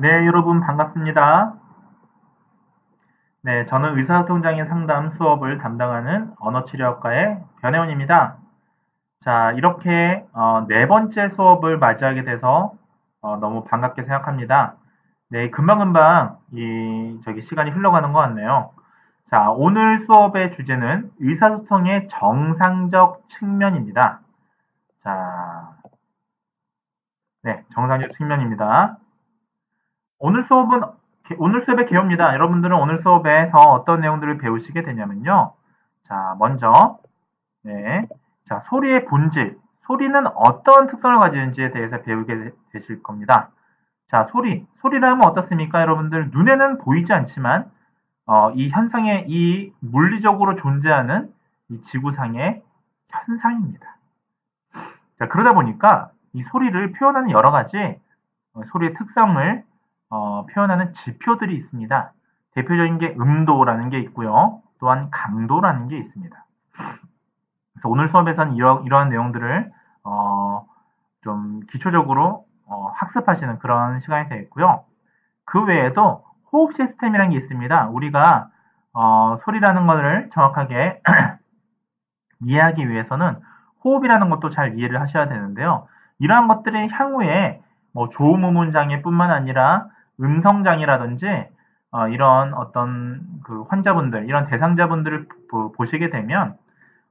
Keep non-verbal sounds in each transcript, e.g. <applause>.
네, 여러분 반갑습니다. 네, 저는 의사소통장애 상담 수업을 담당하는 언어치료학과의 변혜원입니다. 자, 이렇게 어, 네 번째 수업을 맞이하게 돼서 어, 너무 반갑게 생각합니다. 네, 금방금방 이 저기 시간이 흘러가는 것 같네요. 자, 오늘 수업의 주제는 의사소통의 정상적 측면입니다. 자, 네, 정상적 측면입니다. 오늘 수업은 오늘 수업의 개요입니다. 여러분들은 오늘 수업에서 어떤 내용들을 배우시게 되냐면요. 자, 먼저 네, 자 소리의 본질, 소리는 어떤 특성을 가지는지에 대해서 배우게 되실 겁니다. 자, 소리, 소리라면 어떻습니까, 여러분들? 눈에는 보이지 않지만 어, 이 현상의 이 물리적으로 존재하는 이 지구상의 현상입니다. 자, 그러다 보니까 이 소리를 표현하는 여러 가지 어, 소리의 특성을 어, 표현하는 지표들이 있습니다. 대표적인 게 음도라는 게 있고요. 또한 강도라는 게 있습니다. 그래서 오늘 수업에서는 이러, 이러한 내용들을 어, 좀 기초적으로 어, 학습하시는 그런 시간이 되겠고요. 그 외에도 호흡 시스템이라는 게 있습니다. 우리가 어, 소리라는 것을 정확하게 <clears throat> 이해하기 위해서는 호흡이라는 것도 잘 이해를 하셔야 되는데요. 이러한 것들이 향후에 뭐 조음우문 장애뿐만 아니라 음성 장애라든지 어, 이런 어떤 그 환자분들, 이런 대상자분들을 보, 시게 되면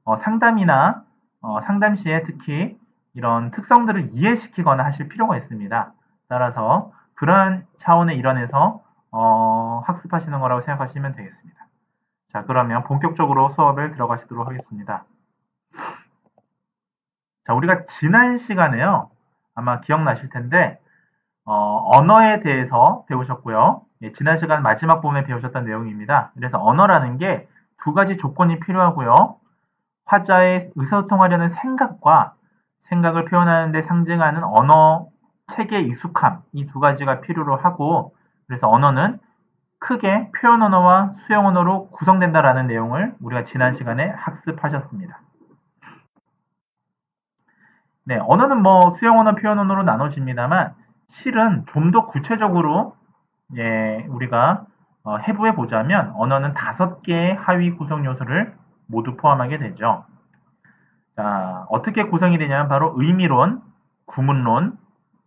어, 상담이나 어, 상담 시에 특히 이런 특성들을 이해시키거나 하실 필요가 있습니다. 따라서 그러한 차원의 일환에서 어, 학습하시는 거라고 생각하시면 되겠습니다. 자, 그러면 본격적으로 수업을 들어가시도록 하겠습니다. 자, 우리가 지난 시간에요. 아마 기억나실 텐데, 어, 언어에 대해서 배우셨고요. 예, 지난 시간 마지막 부분에 배우셨던 내용입니다. 그래서 언어라는 게 두 가지 조건이 필요하고요. 화자의 의사소통하려는 생각과 생각을 표현하는 데 상징하는 언어 체계 익숙함 이 두 가지가 필요로 하고 그래서 언어는 크게 표현 언어와 수용 언어로 구성된다라는 내용을 우리가 지난 시간에 학습하셨습니다. 네, 언어는 뭐 수용 언어, 표현 언어로 나눠집니다만 실은 좀 더 구체적으로 예, 우리가 어, 해부해 보자면 언어는 다섯 개의 하위 구성 요소를 모두 포함하게 되죠. 자, 어떻게 구성이 되냐면 바로 의미론, 구문론,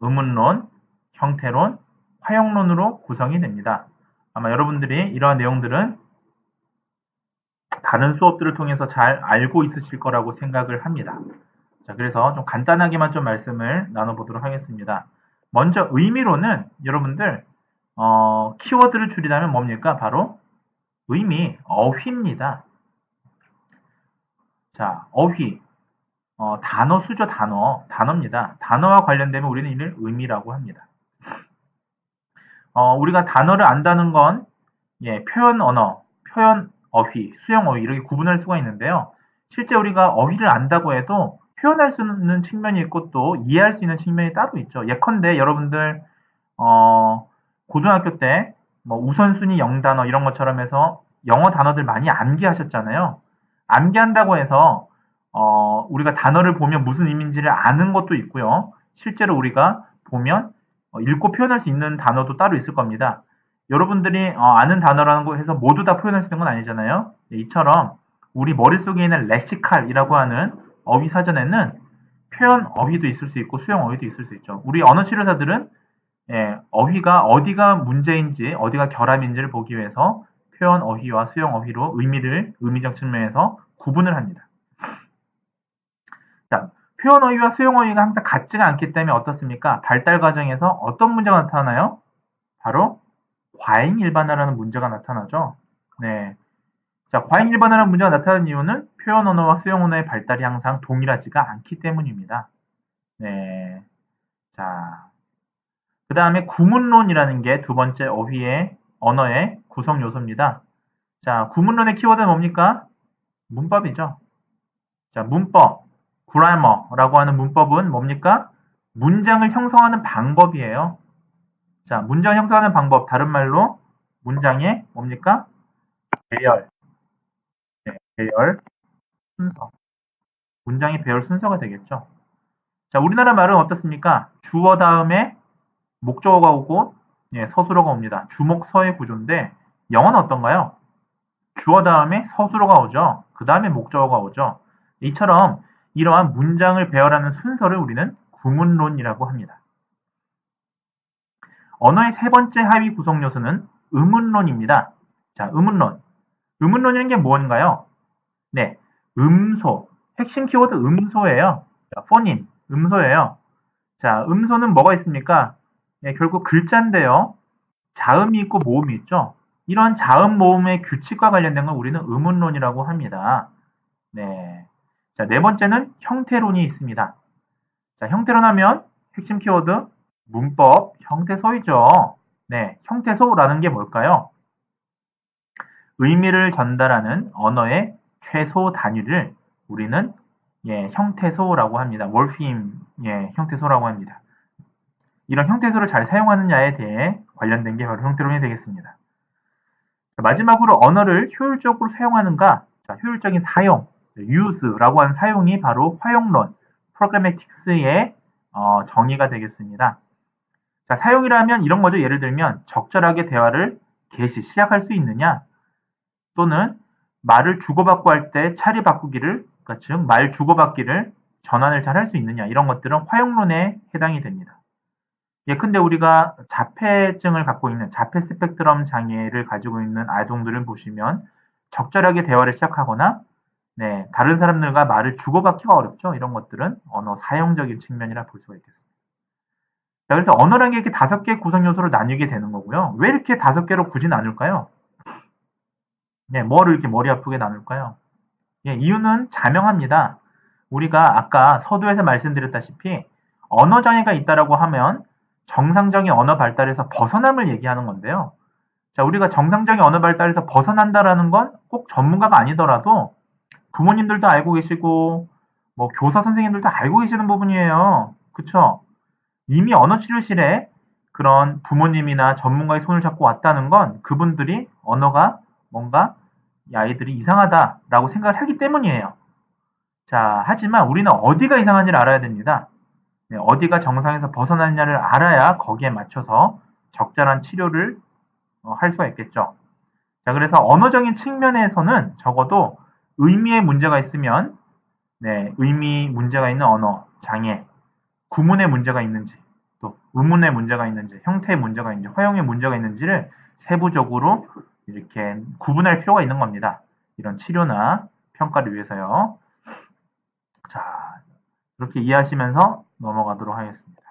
의문론, 형태론, 화형론으로 구성이 됩니다. 아마 여러분들이 이러한 내용들은 다른 수업들을 통해서 잘 알고 있으실 거라고 생각을 합니다. 자, 그래서 좀 간단하게만 좀 말씀을 나눠보도록 하겠습니다. 먼저 의미로는 여러분들 어, 키워드를 줄이자면 뭡니까? 바로 의미, 어휘입니다. 자, 어휘. 어, 단어 수죠, 단어. 단어입니다. 단어와 관련되면 우리는 이를 의미라고 합니다. 어, 우리가 단어를 안다는 건 예, 표현 언어, 표현 어휘, 수용 어휘 이렇게 구분할 수가 있는데요. 실제 우리가 어휘를 안다고 해도 표현할 수 있는 측면이 있고 또 이해할 수 있는 측면이 따로 있죠. 예컨대 여러분들 어, 고등학교 때 뭐 우선순위 영단어 이런 것처럼 해서 영어 단어들 많이 암기하셨잖아요. 암기한다고 해서 어, 우리가 단어를 보면 무슨 의미인지를 아는 것도 있고요. 실제로 우리가 보면 어, 읽고 표현할 수 있는 단어도 따로 있을 겁니다. 여러분들이 어, 아는 단어라는 거 해서 모두 다 표현할 수 있는 건 아니잖아요. 이처럼 우리 머릿속에 있는 렉시칼이라고 하는 어휘 사전에는 표현 어휘도 있을 수 있고 수용 어휘도 있을 수 있죠. 우리 언어 치료사들은 예, 어휘가 어디가 문제인지 어디가 결함인지를 보기 위해서 표현 어휘와 수용 어휘로 의미를 의미적 측면에서 구분을 합니다. 자, 표현 어휘와 수용 어휘가 항상 같지가 않기 때문에 어떻습니까? 발달 과정에서 어떤 문제가 나타나요? 바로 과잉 일반화라는 문제가 나타나죠. 네. 자, 과잉 일반화라는 문제가 나타나는 이유는 표현 언어와 수용 언어의 발달이 항상 동일하지가 않기 때문입니다. 네. 자. 그 다음에 구문론이라는 게 두 번째 어휘의 언어의 구성 요소입니다. 자, 구문론의 키워드는 뭡니까? 문법이죠. 자, 문법, grammar라고 하는 문법은 뭡니까? 문장을 형성하는 방법이에요. 자, 문장 형성하는 방법, 다른 말로 문장의 뭡니까? 배열, 네, 배열, 순서. 문장의 배열 순서가 되겠죠. 자, 우리나라 말은 어떻습니까? 주어 다음에 목적어가 오고 예, 서술어가 옵니다. 주목 서의 구조인데 영어는 어떤가요? 주어 다음에 서술어가 오죠. 그 다음에 목적어가 오죠. 이처럼 이러한 문장을 배열하는 순서를 우리는 구문론이라고 합니다. 언어의 세 번째 하위 구성 요소는 의문론입니다. 자, 의문론. 의문론이라는 게 뭔가요? 네, 음소. 핵심 키워드 음소예요. 자, 포님, 음소예요. 자, 음소는 뭐가 있습니까? 네, 결국 글자인데요. 자음이 있고 모음이 있죠. 이런 자음 모음의 규칙과 관련된 걸 우리는 의문론이라고 합니다. 네. 자, 네 번째는 형태론이 있습니다. 자, 형태론 하면 핵심 키워드 문법 형태소이죠. 네, 형태소라는 게 뭘까요? 의미를 전달하는 언어의 최소 단위를 우리는 예, 형태소라고 합니다. 몰핌 예, 형태소라고 합니다. 이런 형태소를 잘 사용하느냐에 대해 관련된 게 바로 형태론이 되겠습니다. 마지막으로 언어를 효율적으로 사용하는가? 자, 효율적인 사용, use라고 하는 사용이 바로 활용론, 프로그래매틱스의 어, 정의가 되겠습니다. 자, 사용이라면 이런 거죠. 예를 들면 적절하게 대화를 개시, 시작할 수 있느냐? 또는 말을 주고받고 할 때 차리 바꾸기를, 그러니까 즉 말 주고받기를 전환을 잘 할 수 있느냐? 이런 것들은 화용론에 해당이 됩니다. 예, 근데 우리가 자폐증을 갖고 있는 자폐 스펙트럼 장애를 가지고 있는 아동들을 보시면 적절하게 대화를 시작하거나 네, 다른 사람들과 말을 주고받기가 어렵죠. 이런 것들은 언어 사용적인 측면이라 볼 수가 있겠습니다. 자, 그래서 언어라는 게 이렇게 다섯 개 구성 요소로 나뉘게 되는 거고요. 왜 이렇게 다섯 개로 굳이 나눌까요? 네, 뭐를 이렇게 머리 아프게 나눌까요? 예, 이유는 자명합니다. 우리가 아까 서두에서 말씀드렸다시피 언어 장애가 있다라고 하면 정상적인 언어 발달에서 벗어남을 얘기하는 건데요. 자, 우리가 정상적인 언어 발달에서 벗어난다라는 건 꼭 전문가가 아니더라도 부모님들도 알고 계시고 뭐 교사 선생님들도 알고 계시는 부분이에요. 그쵸? 이미 언어 치료실에 그런 부모님이나 전문가의 손을 잡고 왔다는 건 그분들이 언어가 뭔가 이 아이들이 이상하다라고 생각을 하기 때문이에요. 자, 하지만 우리는 어디가 이상한지를 알아야 됩니다. 네, 어디가 정상에서 벗어났냐를 알아야 거기에 맞춰서 적절한 치료를 어, 할 수가 있겠죠. 자, 그래서 언어적인 측면에서는 적어도 의미에 문제가 있으면 네, 의미 문제가 있는 언어, 장애, 구문에 문제가 있는지, 또 의문에 문제가 있는지, 형태에 문제가 있는지, 허용에 문제가 있는지를 세부적으로 이렇게 구분할 필요가 있는 겁니다. 이런 치료나 평가를 위해서요. 자, 이렇게 이해하시면서 넘어가도록 하겠습니다.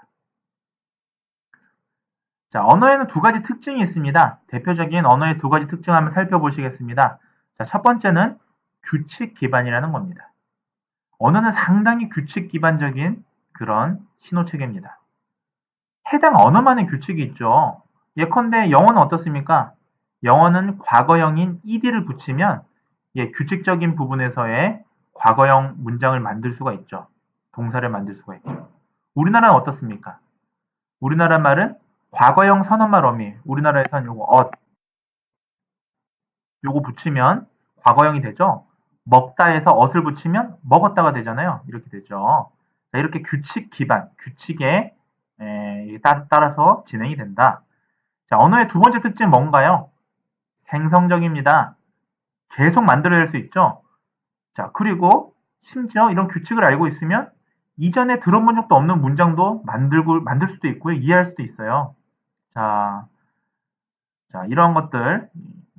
자, 언어에는 두 가지 특징이 있습니다. 대표적인 언어의 두 가지 특징을 한번 살펴보시겠습니다. 자, 첫 번째는 규칙 기반이라는 겁니다. 언어는 상당히 규칙 기반적인 그런 신호 체계입니다. 해당 언어만의 규칙이 있죠. 예컨대 영어는 어떻습니까? 영어는 과거형인 ed를 붙이면 예, 규칙적인 부분에서의 과거형 문장을 만들 수가 있죠. 동사를 만들 수가 있죠. 우리나라는 어떻습니까? 우리나라 말은 과거형 선언말 어미. 우리나라에서는 요거 엇. 요거 붙이면 과거형이 되죠. 먹다에서 엇을 붙이면 먹었다가 되잖아요. 이렇게 되죠. 이렇게 규칙 기반, 규칙에 따라서 진행이 된다. 자, 언어의 두 번째 특징은 뭔가요? 생성적입니다. 계속 만들어낼 수 있죠. 자, 그리고 심지어 이런 규칙을 알고 있으면 이전에 들어본 적도 없는 문장도 만들고 만들 수도 있고요. 이해할 수도 있어요. 자, 자 이런 것들,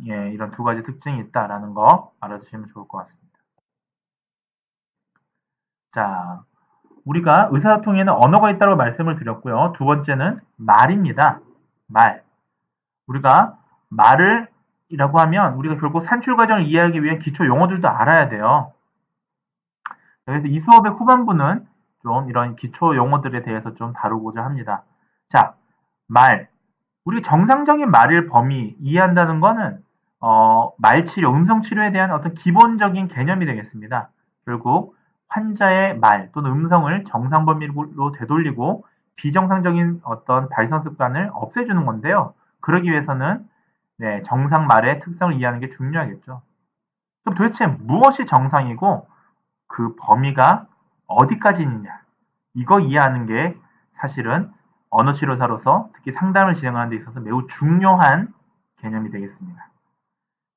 예, 이런 두 가지 특징이 있다라는 거 알아두시면 좋을 것 같습니다. 자, 우리가 의사소통에는 언어가 있다고 말씀을 드렸고요. 두 번째는 말입니다. 말. 우리가 말을 이라고 하면 우리가 결국 산출 과정을 이해하기 위해 기초 용어들도 알아야 돼요. 그래서 이 수업의 후반부는 좀 이런 기초 용어들에 대해서 좀 다루고자 합니다. 자, 말. 우리 정상적인 말을 범위 이해한다는 것은 어, 말치료, 음성치료에 대한 어떤 기본적인 개념이 되겠습니다. 결국 환자의 말 또는 음성을 정상 범위로 되돌리고 비정상적인 어떤 발성 습관을 없애주는 건데요. 그러기 위해서는 네, 정상 말의 특성을 이해하는 게 중요하겠죠. 그럼 도대체 무엇이 정상이고 그 범위가 어디까지 있느냐. 이거 이해하는 게 사실은 언어 치료사로서 특히 상담을 진행하는 데 있어서 매우 중요한 개념이 되겠습니다.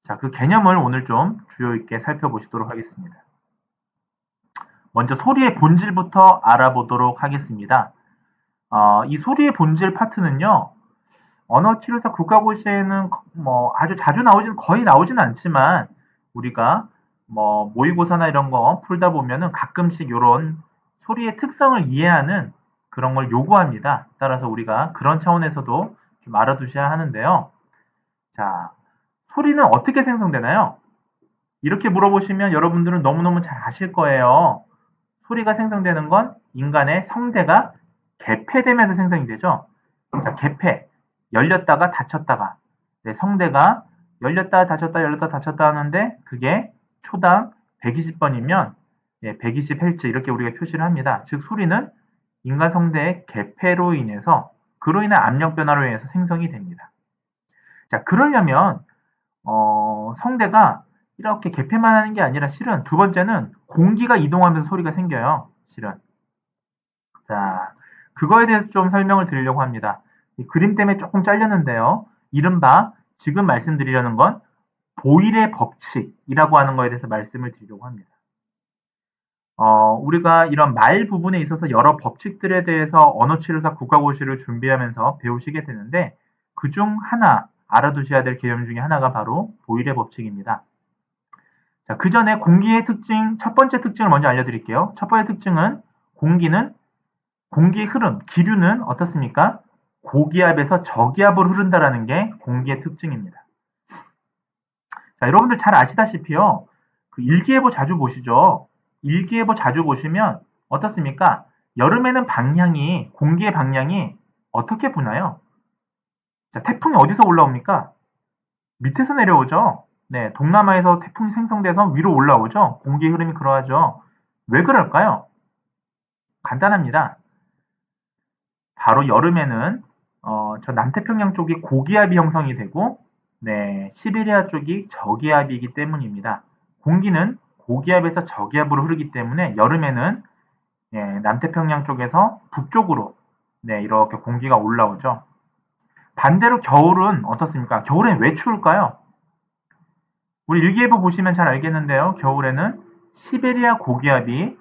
자, 그 개념을 오늘 좀 주요 있게 살펴보시도록 하겠습니다. 먼저 소리의 본질부터 알아보도록 하겠습니다. 어, 이 소리의 본질 파트는요, 언어 치료사 국가고시에는 뭐 아주 자주 나오진 거의 나오진 않지만 우리가 뭐 모의고사나 이런 거 풀다 보면은 가끔씩 이런 소리의 특성을 이해하는 그런 걸 요구합니다. 따라서 우리가 그런 차원에서도 좀 알아두셔야 하는데요. 자, 소리는 어떻게 생성되나요? 이렇게 물어보시면 여러분들은 너무너무 잘 아실 거예요. 소리가 생성되는 건 인간의 성대가 개폐되면서 생성이 되죠. 자, 개폐. 열렸다가 닫혔다가. 네, 성대가 열렸다 닫혔다 열렸다 닫혔다 하는데 그게 초당 120번이면 예, 120Hz 이렇게 우리가 표시를 합니다. 즉 소리는 인간 성대의 개폐로 인해서 그로 인한 압력 변화로 인해서 생성이 됩니다. 자, 그러려면 어, 성대가 이렇게 개폐만 하는 게 아니라 실은 두 번째는 공기가 이동하면서 소리가 생겨요. 실은. 자, 그거에 대해서 좀 설명을 드리려고 합니다. 그림 때문에 조금 잘렸는데요. 이른바 지금 말씀드리려는 건 보일의 법칙이라고 하는 거에 대해서 말씀을 드리려고 합니다. 어, 우리가 이런 말 부분에 있어서 여러 법칙들에 대해서 언어치료사 국가고시를 준비하면서 배우시게 되는데 그 중 하나 알아두셔야 될 개념 중에 하나가 바로 보일의 법칙입니다. 자, 그 전에 공기의 특징, 첫 번째 특징을 먼저 알려드릴게요. 첫 번째 특징은 공기는 공기의 흐름, 기류는 어떻습니까? 고기압에서 저기압으로 흐른다라는 게 공기의 특징입니다. 자, 여러분들 잘 아시다시피요. 그 일기예보 자주 보시죠. 일기예보 자주 보시면 어떻습니까? 여름에는 방향이 공기의 방향이 어떻게 부나요? 자, 태풍이 어디서 올라옵니까? 밑에서 내려오죠. 네, 동남아에서 태풍이 생성돼서 위로 올라오죠. 공기 흐름이 그러하죠. 왜 그럴까요? 간단합니다. 바로 여름에는 어, 저 남태평양 쪽이 고기압이 형성이 되고 네, 시베리아 쪽이 저기압이기 때문입니다. 공기는 고기압에서 저기압으로 흐르기 때문에 여름에는 네, 남태평양 쪽에서 북쪽으로 네, 이렇게 공기가 올라오죠. 반대로 겨울은 어떻습니까? 겨울엔 왜 추울까요? 우리 일기예보 보시면 잘 알겠는데요. 겨울에는 시베리아 고기압이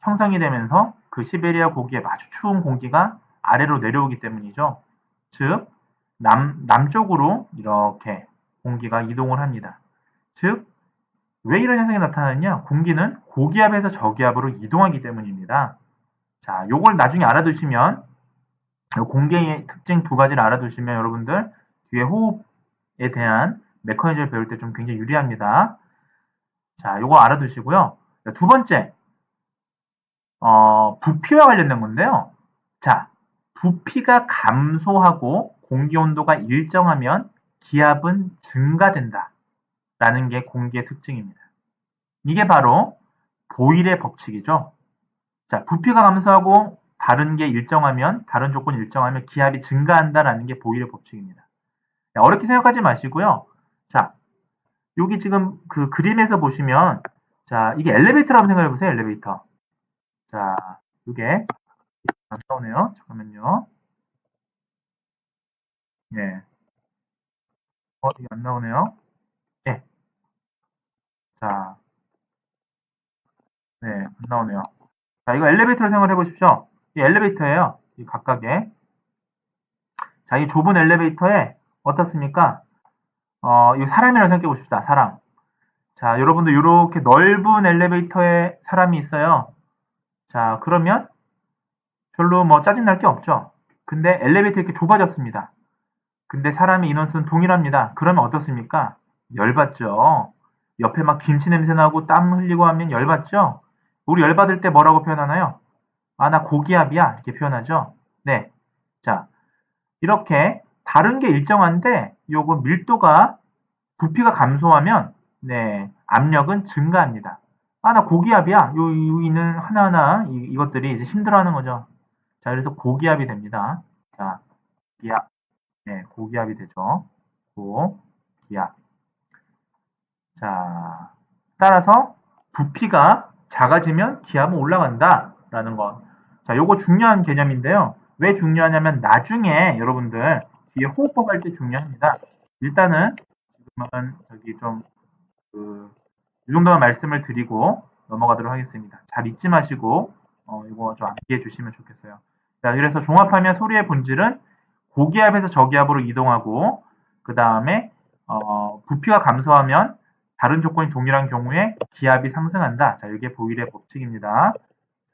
형성이 되면서 그 시베리아 고기압 아주 추운 공기가 아래로 내려오기 때문이죠. 즉, 남, 남쪽으로 이렇게 공기가 이동을 합니다. 즉, 왜 이런 현상이 나타나느냐? 공기는 고기압에서 저기압으로 이동하기 때문입니다. 자, 요걸 나중에 알아두시면, 공기의 특징 두 가지를 알아두시면 여러분들 뒤에 호흡에 대한 메커니즘을 배울 때 좀 굉장히 유리합니다. 자, 요거 알아두시고요. 두 번째, 어, 부피와 관련된 건데요. 자, 부피가 감소하고 공기 온도가 일정하면 기압은 증가된다. 라는 게 공기의 특징입니다. 이게 바로 보일의 법칙이죠. 자, 부피가 감소하고 다른 게 일정하면, 다른 조건이 일정하면 기압이 증가한다라는 게 보일의 법칙입니다. 어렵게 생각하지 마시고요. 자, 여기 지금 그 그림에서 보시면, 자, 이게 엘리베이터라고 생각해 보세요, 엘리베이터. 자, 이게 안 나오네요. 잠깐만요. 예. 어, 이게 안 나오네요. 예. 자. 네, 안 나오네요. 자, 이거 엘리베이터로 생각을 해보십시오. 이 엘리베이터예요. 이 각각의. 자, 이 좁은 엘리베이터에 어떻습니까? 어, 이 사람이라고 생각해 보십시다. 사람. 자, 여러분들 이렇게 넓은 엘리베이터에 사람이 있어요. 자, 그러면 별로 뭐 짜증날 게 없죠. 근데 엘리베이터 이렇게 좁아졌습니다. 근데 사람의 인원수는 동일합니다. 그러면 어떻습니까? 열받죠. 옆에 막 김치 냄새 나고 땀 흘리고 하면 열받죠? 우리 열받을 때 뭐라고 표현하나요? 아, 나 고기압이야. 이렇게 표현하죠. 네. 자, 이렇게 다른 게 일정한데 요거 밀도가 부피가 감소하면 네, 압력은 증가합니다. 아, 나 고기압이야. 요, 요 있는 하나하나 이, 이것들이 이제 힘들어하는 거죠. 자, 그래서 고기압이 됩니다. 자, 기압. 네, 고기압이 되죠. 고기압. 자, 따라서 부피가 작아지면 기압은 올라간다. 라는 것. 자, 요거 중요한 개념인데요. 왜 중요하냐면 나중에 여러분들 뒤에 호흡법 할 때 중요합니다. 일단은 지금은 저기 좀 그, 이 정도만 말씀을 드리고 넘어가도록 하겠습니다. 잘 잊지 마시고 어, 이거 좀 암기해 주시면 좋겠어요. 자, 그래서 종합하면 소리의 본질은 고기압에서 저기압으로 이동하고 그 다음에 어, 부피가 감소하면 다른 조건이 동일한 경우에 기압이 상승한다. 자, 이게 보일의 법칙입니다.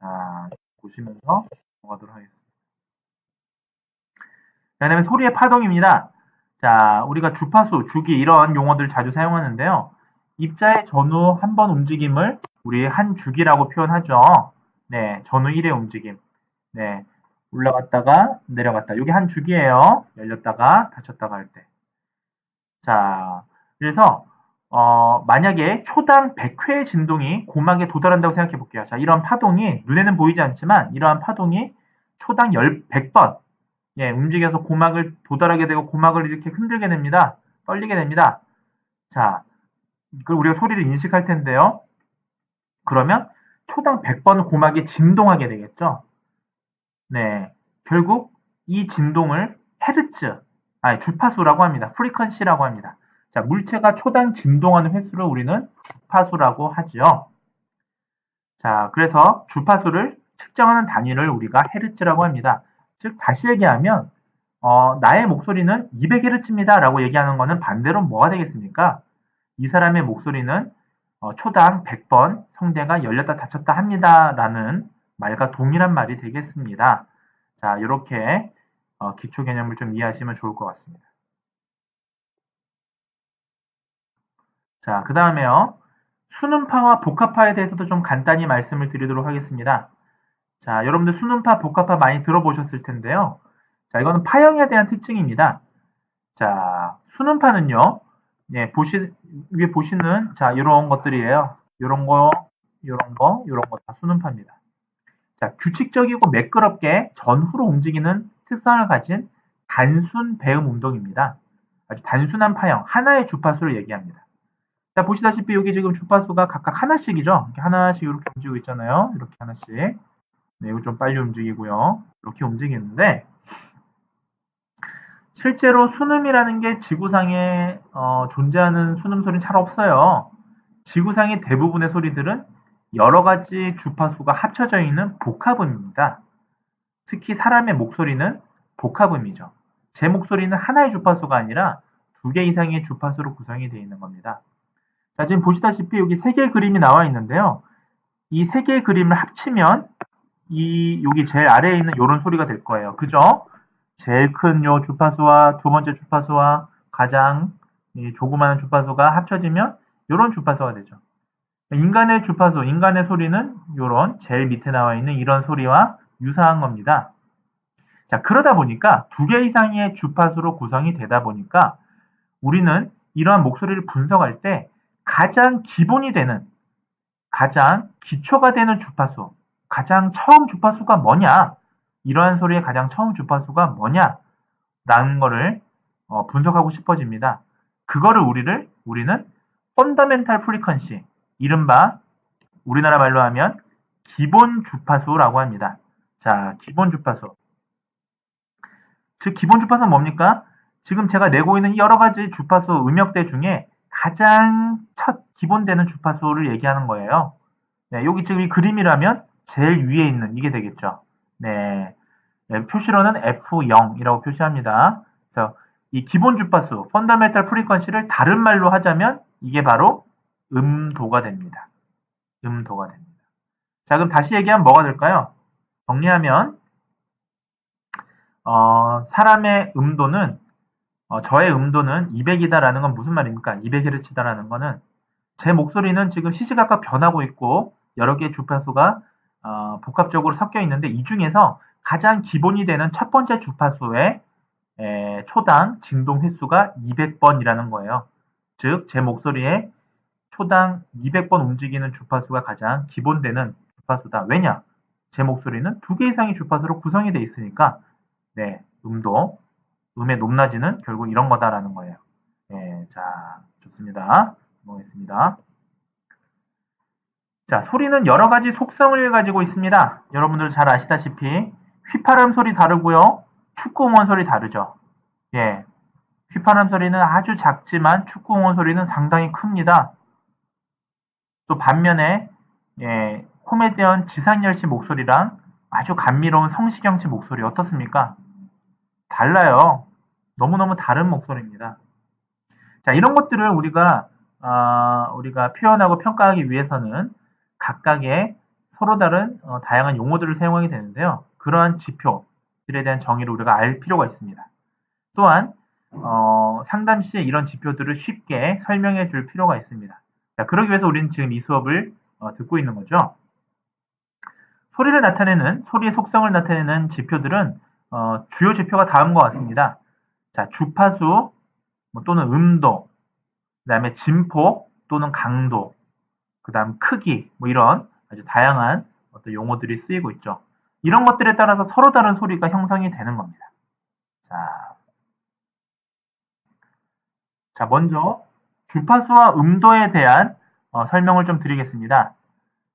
자, 보시면서 넘어가도록 하겠습니다. 그 다음에 소리의 파동입니다. 자, 우리가 주파수, 주기 이런 용어들 자주 사용하는데요. 입자의 전후 한 번 움직임을 우리 한 주기라고 표현하죠. 네, 전후 1의 움직임. 네, 올라갔다가 내려갔다. 이게 한 주기예요. 열렸다가 닫혔다가 할 때. 자, 그래서 어, 만약에 초당 100회의 진동이 고막에 도달한다고 생각해 볼게요. 자, 이런 파동이 눈에는 보이지 않지만 이러한 파동이 초당 10, 100번 예, 움직여서 고막을 도달하게 되고 고막을 이렇게 흔들게 됩니다. 떨리게 됩니다. 자, 그걸 우리가 소리를 인식할 텐데요. 그러면 초당 100번 고막이 진동하게 되겠죠. 네, 결국 이 진동을 헤르츠, 아니 주파수라고 합니다. 프리퀀시라고 합니다. 자, 물체가 초당 진동하는 횟수를 우리는 주파수라고 하죠. 자, 그래서 주파수를 측정하는 단위를 우리가 헤르츠라고 합니다. 즉 다시 얘기하면 어, 나의 목소리는 200Hz입니다 라고 얘기하는 것은 반대로 뭐가 되겠습니까? 이 사람의 목소리는 어, 초당 100번 성대가 열렸다 닫혔다 합니다 라는 말과 동일한 말이 되겠습니다. 자 이렇게 어, 기초 개념을 좀 이해하시면 좋을 것 같습니다. 자, 그 다음에요. 수능파와 복합파에 대해서도 좀 간단히 말씀을 드리도록 하겠습니다. 자, 여러분들 수능파, 복합파 많이 들어보셨을 텐데요. 자, 이거는 파형에 대한 특징입니다. 자, 수능파는요. 예, 보시, 위에 보시는, 자, 이런 것들이에요. 이런 거, 이런 거, 이런 거 다 수능파입니다. 자, 규칙적이고 매끄럽게 전후로 움직이는 특성을 가진 단순 배음 운동입니다. 아주 단순한 파형, 하나의 주파수를 얘기합니다. 자, 보시다시피 여기 지금 주파수가 각각 하나씩이죠. 이렇게 하나씩 이렇게 움직이고 있잖아요. 이렇게 하나씩. 네, 이거 좀 빨리 움직이고요. 이렇게 움직이는데, 실제로 순음이라는 게 지구상에 어, 존재하는 순음 소리는 잘 없어요. 지구상의 대부분의 소리들은 여러 가지 주파수가 합쳐져 있는 복합음입니다. 특히 사람의 목소리는 복합음이죠. 제 목소리는 하나의 주파수가 아니라 두 개 이상의 주파수로 구성이 되어 있는 겁니다. 자, 지금 보시다시피 여기 세 개의 그림이 나와 있는데요. 이 세 개의 그림을 합치면 이 여기 제일 아래에 있는 이런 소리가 될 거예요. 그죠? 제일 큰 요 주파수와 두 번째 주파수와 가장 조그마한 주파수가 합쳐지면 이런 주파수가 되죠. 인간의 주파수, 인간의 소리는 이런 제일 밑에 나와 있는 이런 소리와 유사한 겁니다. 자, 그러다 보니까 두 개 이상의 주파수로 구성이 되다 보니까 우리는 이러한 목소리를 분석할 때 가장 기본이 되는, 가장 기초가 되는 주파수, 가장 처음 주파수가 뭐냐? 이러한 소리의 가장 처음 주파수가 뭐냐? 라는 거를 어, 분석하고 싶어집니다. 그거를 우리를, 우리는 펀더멘탈 프리퀀시, 이른바 우리나라 말로 하면 기본 주파수라고 합니다. 자, 기본 주파수. 즉, 기본 주파수는 뭡니까? 지금 제가 내고 있는 여러 가지 주파수 음역대 중에 가장 첫 기본되는 주파수를 얘기하는 거예요. 네, 여기 지금 이 그림이라면 제일 위에 있는 이게 되겠죠. 네. 네 표시로는 F0이라고 표시합니다. 그래서 이 기본 주파수, 펀더멘탈 프리퀀시를 다른 말로 하자면 이게 바로 음도가 됩니다. 음도가 됩니다. 자, 그럼 다시 얘기하면 뭐가 될까요? 정리하면 어, 사람의 음도는 어, 저의 음도는 200이다라는 건 무슨 말입니까? 200Hz다라는 거는 제 목소리는 지금 시시각각 변하고 있고 여러 개의 주파수가 어, 복합적으로 섞여 있는데 이 중에서 가장 기본이 되는 첫 번째 주파수의 에, 초당 진동 횟수가 200번이라는 거예요. 즉, 제 목소리에 초당 200번 움직이는 주파수가 가장 기본되는 주파수다. 왜냐? 제 목소리는 두 개 이상의 주파수로 구성이 되어 있으니까 네, 음도, 음의 높낮이는 결국 이런 거다라는 거예요. 네, 자, 좋습니다. 넘어가겠습니다. 자, 소리는 여러 가지 속성을 가지고 있습니다. 여러분들 잘 아시다시피 휘파람 소리 다르고요. 축구응원 소리 다르죠. 예. 휘파람 소리는 아주 작지만 축구응원 소리는 상당히 큽니다. 또 반면에 예, 코미디언 지상열 씨 목소리랑 아주 감미로운 성시경 씨 목소리 어떻습니까? 달라요. 너무너무 다른 목소리입니다. 자, 이런 것들을 우리가 어, 우리가 표현하고 평가하기 위해서는 각각의 서로 다른 어, 다양한 용어들을 사용하게 되는데요. 그러한 지표들에 대한 정의를 우리가 알 필요가 있습니다. 또한 어, 상담 시에 이런 지표들을 쉽게 설명해 줄 필요가 있습니다. 자, 그러기 위해서 우리는 지금 이 수업을 어, 듣고 있는 거죠. 소리를 나타내는 소리의 속성을 나타내는 지표들은 어, 주요 지표가 다음과 같습니다. 자, 주파수 뭐 또는 음도, 그 다음에 진폭 또는 강도, 그 다음 크기 뭐 이런 아주 다양한 어떤 용어들이 쓰이고 있죠. 이런 것들에 따라서 서로 다른 소리가 형성이 되는 겁니다. 자, 자 먼저 주파수와 음도에 대한 어, 설명을 좀 드리겠습니다.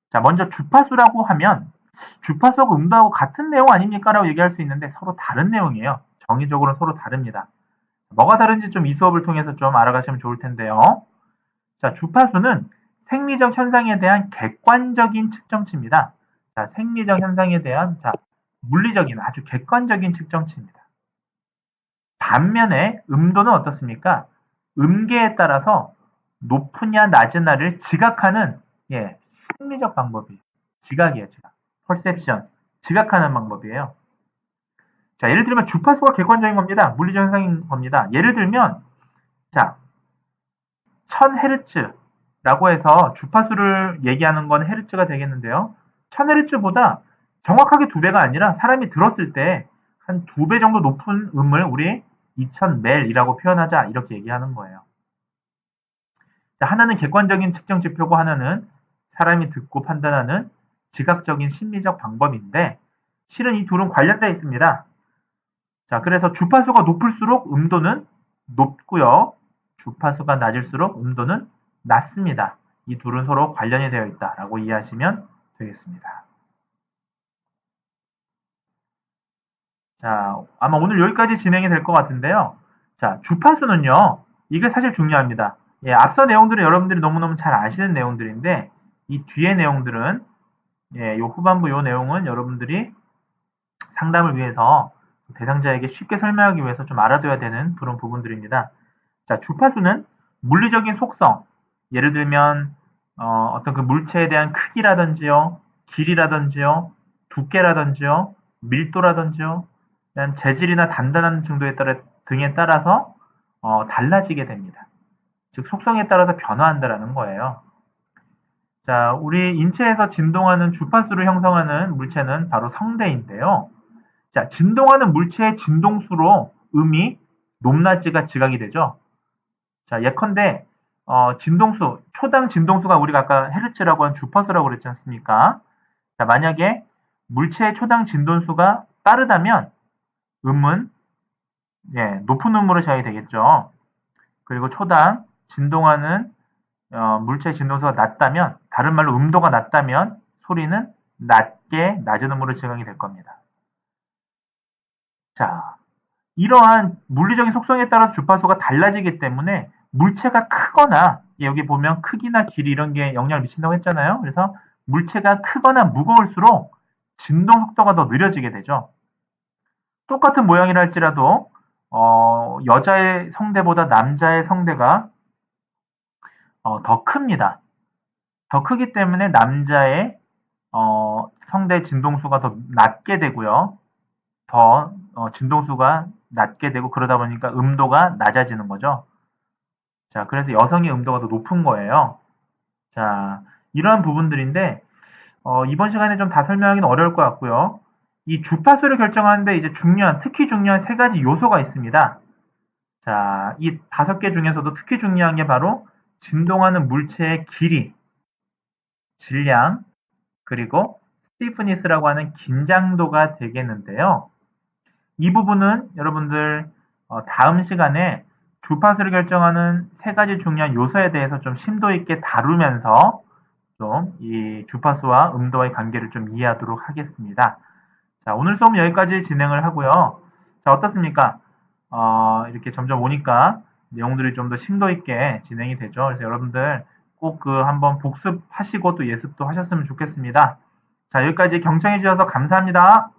자, 먼저 주파수라고 하면 주파수하고 음도하고 같은 내용 아닙니까? 라고 얘기할 수 있는데 서로 다른 내용이에요. 정의적으로 서로 다릅니다. 뭐가 다른지 좀 이 수업을 통해서 좀 알아가시면 좋을 텐데요. 자, 주파수는 생리적 현상에 대한 객관적인 측정치입니다. 자, 생리적 현상에 대한 자, 물리적인 아주 객관적인 측정치입니다. 반면에 음도는 어떻습니까? 음계에 따라서 높으냐 낮으냐를 지각하는 예, 심리적 방법이에요. 지각이에요, 지각. 퍼셉션, 지각하는 방법이에요. 자, 예를 들면 주파수가 객관적인 겁니다. 물리적 현상인 겁니다. 예를 들면 자, 1000Hz 라고 해서 주파수를 얘기하는 건 헤르츠가 되겠는데요. 1000Hz보다 정확하게 두 배가 아니라 사람이 들었을 때 한 두 배 정도 높은 음을 우리 2000멜이라고 표현하자 이렇게 얘기하는 거예요. 자, 하나는 객관적인 측정 지표고 하나는 사람이 듣고 판단하는 지각적인 심리적 방법인데 실은 이 둘은 관련되어 있습니다. 자, 그래서 주파수가 높을수록 음도는 높고요. 주파수가 낮을수록 음도는 낮습니다. 이 둘은 서로 관련이 되어 있다 라고 이해하시면 되겠습니다. 자, 아마 오늘 여기까지 진행이 될 것 같은데요. 자, 주파수는요. 이게 사실 중요합니다. 예, 앞서 내용들은 여러분들이 너무너무 잘 아시는 내용들인데 이 뒤의 내용들은 예, 요 후반부 요 내용은 여러분들이 상담을 위해서 대상자에게 쉽게 설명하기 위해서 좀 알아둬야 되는 그런 부분들입니다. 자, 주파수는 물리적인 속성, 예를 들면 어, 떤 그 물체에 대한 크기라든지요, 길이라든지요, 두께라든지요, 밀도라든지요, 재질이나 단단한 정도에 따라 등에 따라서 어, 달라지게 됩니다. 즉 속성에 따라서 변화한다라는 거예요. 자, 우리 인체에서 진동하는 주파수를 형성하는 물체는 바로 성대인데요. 자, 진동하는 물체의 진동수로 음이 높낮이가 지각이 되죠. 자, 예컨대 어, 진동수, 초당 진동수가 우리가 아까 헤르츠라고 한 주파수라고 그랬지 않습니까? 자, 만약에 물체의 초당 진동수가 빠르다면 음은 예, 높은 음으로 시작이 되겠죠. 그리고 초당 진동하는 어, 물체의 진동수가 낮다면 다른 말로 음도가 낮다면 소리는 낮게 낮은 음으로 지각이 될 겁니다. 자, 이러한 물리적인 속성에 따라 주파수가 달라지기 때문에 물체가 크거나 여기 보면 크기나 길이 이런 게 영향을 미친다고 했잖아요. 그래서 물체가 크거나 무거울수록 진동 속도가 더 느려지게 되죠. 똑같은 모양이라 할지라도 어, 여자의 성대보다 남자의 성대가 어, 더 큽니다. 더 크기 때문에 남자의 어, 성대 진동수가 더 낮게 되고요. 더 어, 진동수가 낮게 되고 그러다 보니까 음도가 낮아지는 거죠. 자, 그래서 여성의 음도가 더 높은 거예요. 자, 이러한 부분들인데 어, 이번 시간에 좀 다 설명하기는 어려울 것 같고요. 이 주파수를 결정하는데 이제 중요한, 특히 중요한 세 가지 요소가 있습니다. 자, 이 다섯 개 중에서도 특히 중요한 게 바로 진동하는 물체의 길이, 질량, 그리고 스티프니스라고 하는 긴장도가 되겠는데요. 이 부분은 여러분들 어, 다음 시간에 주파수를 결정하는 세 가지 중요한 요소에 대해서 좀 심도 있게 다루면서 좀 이 주파수와 음도와의 관계를 좀 이해하도록 하겠습니다. 자, 오늘 수업 여기까지 진행을 하고요. 자, 어떻습니까? 어, 이렇게 점점 오니까 내용들이 좀 더 심도 있게 진행이 되죠. 그래서 여러분들 꼭 그 한번 복습하시고 또 예습도 하셨으면 좋겠습니다. 자, 여기까지 경청해 주셔서 감사합니다.